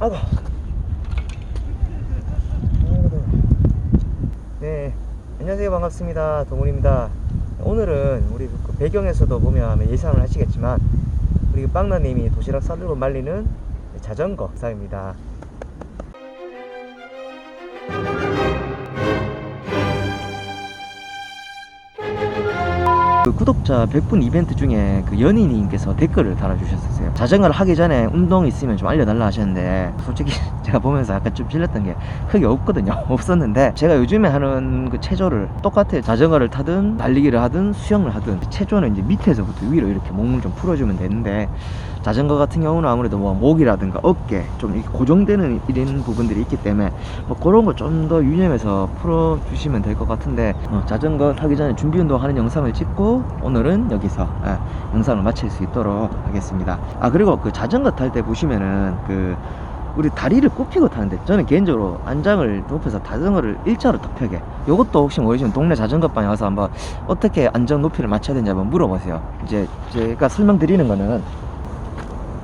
아이고. 네, 안녕하세요. 반갑습니다. 동훈입니다. 오늘은 우리 그 배경에서도 보면 예상을 하시겠지만 우리 그 빵나님이 도시락 싸들고 말리는 자전거 사입니다. 그 구독자 100분 이벤트 중에 그 연인님께서 댓글을 달아주셨었어요. 자전거를 하기 전에 운동 있으면 좀 알려달라 하셨는데 솔직히 제가 보면서 약간 좀 질렸던 게 크게 없거든요. 없었는데 제가 요즘에 하는 그 체조를 똑같아요. 자전거를 타든 달리기를 하든 수영을 하든 체조는 이제 밑에서부터 위로 이렇게 몸을 좀 풀어주면 되는데 자전거 같은 경우는 아무래도 뭐 목이라든가 어깨 좀 고정되는 이런 부분들이 있기 때문에 뭐 그런 거좀더 유념해서 풀어주시면 될 것 같은데 어, 자전거 타기 전에 준비 운동 하는 영상을 찍고 오늘은 여기서 예, 영상을 마칠 수 있도록 하겠습니다 아 그리고 그 자전거 탈 때 보시면은 그 우리 다리를 굽히고 타는데 저는 개인적으로 안장을 높여서 자전거를 일자로 더 펴게. 요것도 혹시 모르시면 동네 자전거방에 와서 한번 어떻게 안정 높이를 맞춰야 되는지 한번 물어보세요. 이제 제가 설명드리는 거는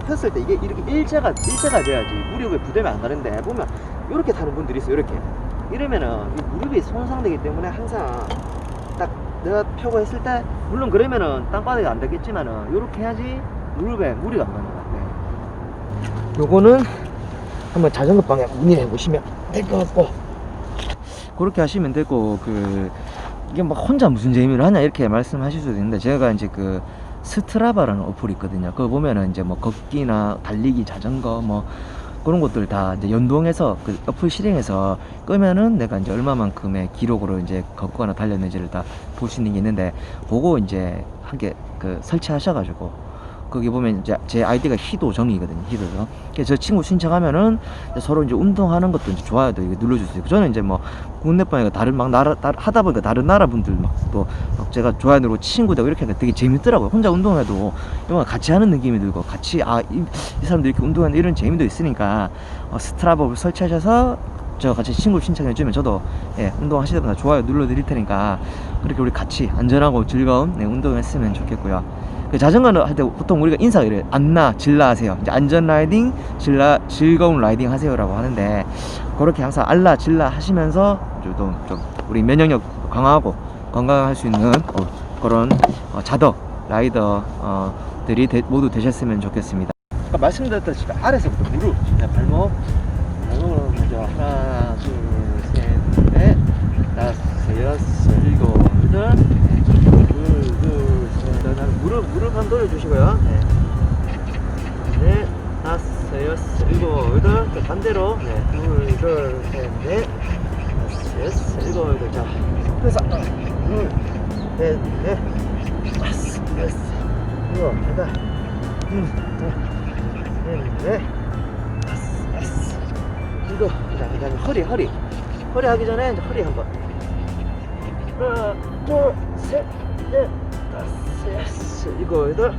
폈을 때 이게 이렇게 일자가 일자가 돼야지 무릎에 부담이 안 가는데 보면 이렇게 타는 분들이 있어요 이렇게. 이러면은 이 무릎이 손상되기 때문에 항상 딱 내가 펴고 했을 때 물론 그러면은 땅바닥이 안 되겠지만은 이렇게 해야지 무릎에 무리가 안 가는 것 같아 요거는 한번 자전거 방에 문의해 보시면 될 것 같고 그렇게 하시면 되고 그 이게 막 혼자 무슨 재미를 하냐 이렇게 말씀하실 수도 있는데 제가 이제 그 스트라바라는 어플이 있거든요. 그거 보면은 이제 뭐 걷기나 달리기, 자전거 뭐 그런 것들 다 이제 연동해서 그 어플 실행해서 끄면은 내가 이제 얼마만큼의 기록으로 이제 걷거나 달렸는지를 다 볼 수 있는 게 있는데 그거 이제 한 개 그 설치하셔가지고 거기 보면 이제 제 아이디가 희도 정이거든요. 희도정. 그래서 저 친구 신청하면은 서로 이제 운동하는 것도 이제 좋아요도 이게 눌러줄 수 있고 저는 이제 뭐 국내방에 다른 막 나라 따- 하다 보니까 다른 나라 분들 막또 막 제가 좋아요 누르고 친구 되고 이렇게 하니까 되게 재밌더라고요. 혼자 운동해도 이거 같이 하는 느낌이 들고 같이 아이 사람들 이렇게 운동하는 이런 재미도 있으니까 어, 스트라버를 설치하셔서 저 같이 친구 신청해주면 저도 예, 운동하시다 보면 좋아요 눌러 드릴 테니까 그렇게 우리 같이 안전하고 즐거운 네, 운동을 했으면 좋겠고요. 그 자전거는 할 때 보통 우리가 인사가 이래 안나 질라 하세요. 이제 안전 라이딩, 질라 즐거운 라이딩 하세요라고 하는데 그렇게 항상 알라 질라 하시면서 좀, 좀, 좀 우리 면역력 강화하고 건강할 수 있는 어, 그런 어, 자더 라이더들이 되- 모두 되셨으면 좋겠습니다. 아까 말씀드렸다시피 아래서부터 무릎, 자, 발목, 발목을 하나, 둘, 셋, 넷, 다섯, 여섯, 일곱, 여덟, 둘, 둘, 셋, 넷, 무릎, 무릎 한번 돌려주시고요. 네. 넷, 다섯, 여섯, 일곱, 여덟, 또 반대로, 네, 둘, 둘, 셋, 넷, 다섯, 여섯, 일곱, 여덟, 자, 그래서 하나, 둘, 셋, 넷, 다섯, 여섯, 일곱, 여덟, 둘, 둘, 넷, 넷, 일곱, 자, 그 다음에 허리, 허리, 허리 하기 전에 이제 허리 한번. 하나, 둘, 셋, 넷, 다섯, 여섯, 일곱, 여덟,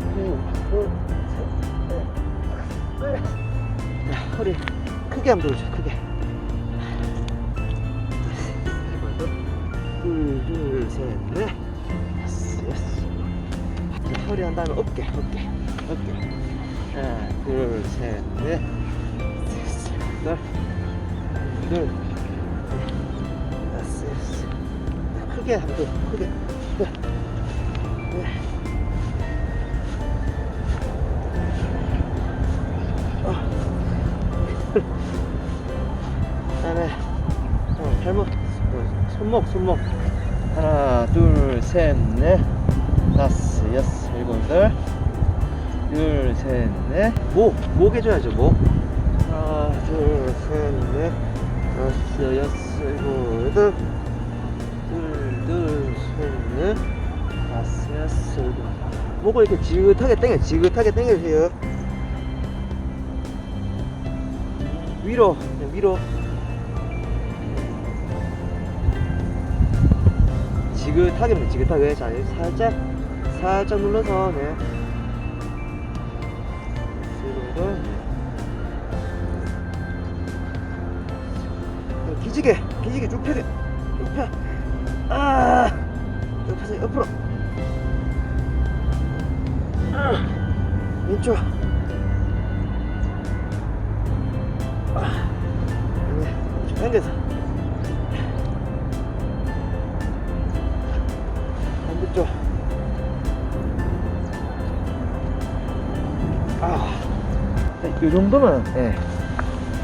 둘, 둘, 셋, 넷, 다섯, 여섯. 자, 허리 크게 한번 돌려줘, 크게. 둘, 둘, 셋, 넷, 다섯, 여섯. 자, 허리 한 다음에 어깨, 어깨, 어깨. 하나, 둘, 셋, 넷, 셋, 넷, 둘, 다섯, 여섯. 크게 한번 더, 크게. 크게. 네. 어. 그다음에 어, 발목, 어, 손목, 손목. 하나, 둘, 셋, 넷, 다섯, 여섯, 일곱, 여덟. 둘, 셋, 넷. 목, 목 해줘야죠, 목. 하나, 둘, 셋, 넷, 다섯, 여섯, 일곱, 여덟. 둘, 둘, 셋, 넷, 다섯, 여섯, 일곱. 목을 이렇게 지긋하게 당겨, 지긋하게 당겨주세요. 위로, 그냥 위로. 지긋하게, 지긋하게. 자, 살짝, 살짝 눌러서, 네. 그리고, 기지개, 기지개. 쭉 펴. 아, 쭉 펴세요. 옆으로. 아, 왼쪽. 당겨서. 반대쪽. 아, 이 정도면, 예.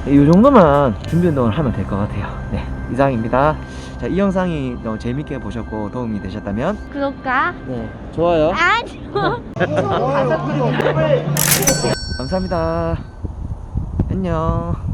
이 정도만 준비 운동을 하면 될 것 같아요. 네, 이상입니다. 자, 이 영상이 너무 재밌게 보셨고 도움이 되셨다면, 구독과 네, 좋아요. 아니요. 감사합니다. 안녕.